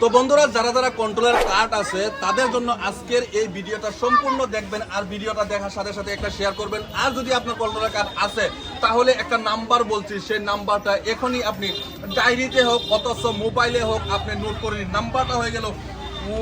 তো বন্ধুরা, যারা যারা কন্ট্রোলার কার্ড আছে, তাদের জন্য আজকের এই ভিডিওটা সম্পূর্ণ দেখবেন আর ভিডিওটা দেখার সাথে সাথে একটা শেয়ার করবেন। আর যদি আপনার কন্ট্রোলার কার্ড আছে, তাহলে একটা নাম্বার বলছি, সেই নাম্বারটা এখনই আপনি ডায়েরিতে হোক, অথচ মোবাইলে হোক, আপনি নোট করে নিন। নাম্বারটা হয়ে গেল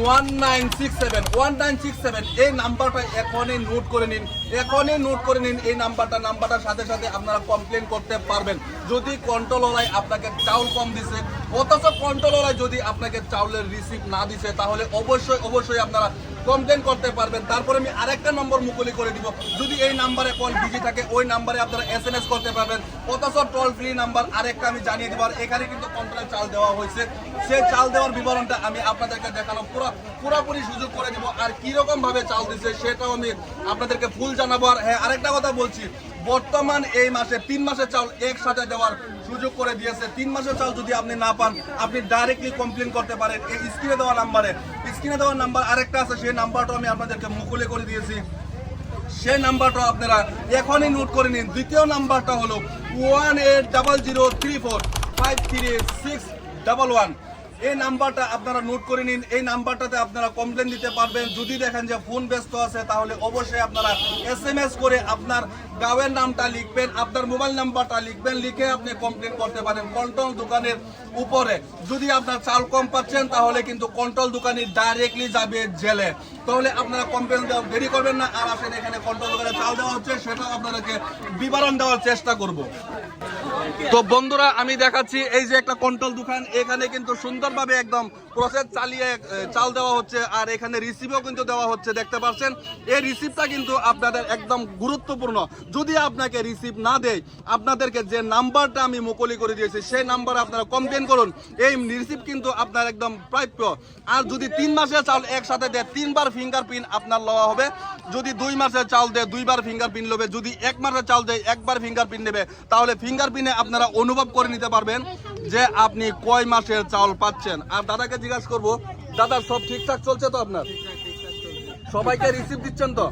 one nine six seven one nine six seven এই নাম্বারটা এখনই নোট করে নিন। এখনই নোট করে নিন, এই নাম্বারটা নাম্বারটার সাথে সাথে আপনারা কমপ্লেন করতে পারবেন। যদি কন্ট্রোলারাই আপনাকে চাউল কম দিছে অথচ কন্ট্রোলারাই যদি আপনাকে চাউলের রিসিভ না দিছে, তাহলে অবশ্যই অবশ্যই আপনারা কমপ্লেন করতে পারবেন। তারপরে আমি আরেকটা নম্বর মুকুলি করে দিব। যদি এই নাম্বারে কল বিজি থাকে, ওই নাম্বারে আপনারা এস এম এস করতে পারবেন। অথচ টোল ফ্রি নাম্বার আরেকটা আমি জানিয়ে দিব, আর এখানে কিন্তু কন্ট্রোলে চাল দেওয়া হয়েছে। সেই চাল দেওয়ার বিবরণটা আমি আপনাদেরকে দেখানো পুরো, পুরোপুরি সুযোগ করে দিব। আর কীরকম ভাবে চাল দিছে, সেটাও আমি আপনাদেরকে ফুল জানাব। আর হ্যাঁ আরেকটা কথা বলছি। বর্তমান এই মাসে, তিন মাসের চাল একসাথে দেওয়ার সুযোগ করে দিয়েছে। তিন মাসের চাল যদি আপনি না পান, আপনি ডাইরেক্টলি কমপ্লেন করতে পারেন এই স্ক্রিনে দেওয়া নাম্বারে। স্ক্রিনে দেওয়া নাম্বার আরেকটা আছে, সেই নাম্বারটা আমি আপনাদেরকে মুকুলে করে দিয়েছি। সেই নাম্বারটা আপনারা এখনই নোট করে নিন। দ্বিতীয় নাম্বারটা হলো one eight double zero three four five three six double one এই নাম্বারটা আপনারা নোট করে নিন। এই নাম্বারটাতে আপনারা কমপ্লেন দিতে পারবেন। যদি দেখেন যে ফোন ব্যস্ত আছে, তাহলে অবশ্যই আপনারা এস এম এস করে আপনার গাঁয়ের নামটা লিখবেন, আপনার মোবাইল নাম্বারটা লিখবেন, লিখে আপনি কমপ্লেন করতে পারেন কন্ট্রোল দোকানের উপরে। যদি আপনার চাল কম পাচ্ছেন, তাহলে কিন্তু কন্ট্রোল দোকানি ডাইরেক্টলি যাবে জেলে। তাহলে আপনারা কমপ্লেন দেওয়া দেরি করবেন না। আর আসেন এখানে কন্ট্রোল দোকানে চাল দেওয়া হচ্ছে, সেটাও আপনাদেরকে বিবরণ দেওয়ার চেষ্টা করব। তো বন্ধুরা, আমি দেখাচ্ছি এই যে একটা কন্ট্রোল দোকান। এখানে কিন্তু সুন্দরভাবে একদম প্রসেস চালিয়ে চাল দেওয়া হচ্ছে আর এখানে রিসিভও কিন্তু দেওয়া হচ্ছে, দেখতে পাচ্ছেন? এই রিসিভটা কিন্তু আপনাদের একদম গুরুত্বপূর্ণ। যদি আপনাকে রিসিভ না দেয়, আপনাদেরকে যে নাম্বারটা আমি মুকলি করে দিয়েছি, সেই নাম্বারে আপনারা কমপ্লেন করুন। এই রিসিভ কিন্তু আপনার একদম প্রাপ্য। আর যদি তিন মাসের চাল একসাথে দেয়, তিনবার ফিঙ্গারপ্রিন্ট আপনার লওয়া হবে। যদি দুই মাসের চাল দেয়, দুইবার ফিঙ্গারপ্রিন্ট নেবে। যদি এক মাসের চাল দেয়, একবার ফিঙ্গারপ্রিন্ট নেবে। তাহলে ফিঙ্গারপ্রিন্টে আপনারা অনুভব করে নিতে পারবেন যে আপনি কয় মাসের চাউল পাচ্ছেন। আর দাদাকে জিজ্ঞাসা করব, দাদা, সব ঠিকঠাক চলছে তো আপনার? সবাইকে রিসিভ দিচ্ছেন তো?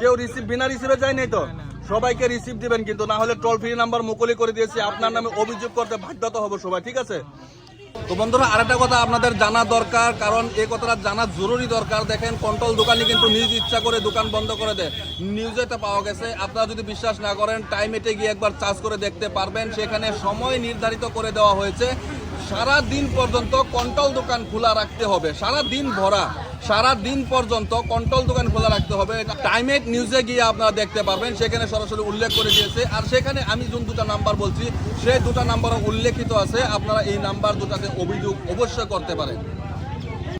কেউ রিসিভ বিনা রিসিভে যায় নাই তো? সবাইকে রিসিভ দিবেন কিন্তু, না হলে টোল ফ্রি নাম্বার মুকলি করে দিয়েছি। আপনার নামে অভিযোগ করতে বাধ্যত হব সবাই, ঠিক আছে? তো বন্ধুরা, আরেকটা কথা আপনাদের জানা দরকার, কারণ এই কথাটা জানা জরুরি দরকার। দেখেন কন্ট্রোল দোকানি কিন্তু নিজ ইচ্ছা করে দোকান বন্ধ করে দেয়। নিউজে নিউজেতে পাওয়া গেছে। আপনারা যদি বিশ্বাস না করেন টাইম এটে গিয়ে একবার চার্জ করে দেখতে পারবেন। সেখানে সময় নির্ধারিত করে দেওয়া হয়েছে। সারা দিন পর্যন্ত কন্ট্রোল দোকান খোলা রাখতে হবে। সারা দিন ভরা। সারা দিন পর্যন্ত কন্ট্রোল দোকান খোলা রাখতে হবে। টাইমেট নিউজে গিয়ে আপনারা দেখতে পারবেন, সেখানে সরাসরি উল্লেখ করে দিয়েছে। আর সেখানে আমি যোন দুটা নাম্বার বলছি সেই দুটা নাম্বারও উল্লেখিত আছে। আপনারা এই নাম্বার দুটাতে অভিযোগ অবশ্যই করতে পারেন।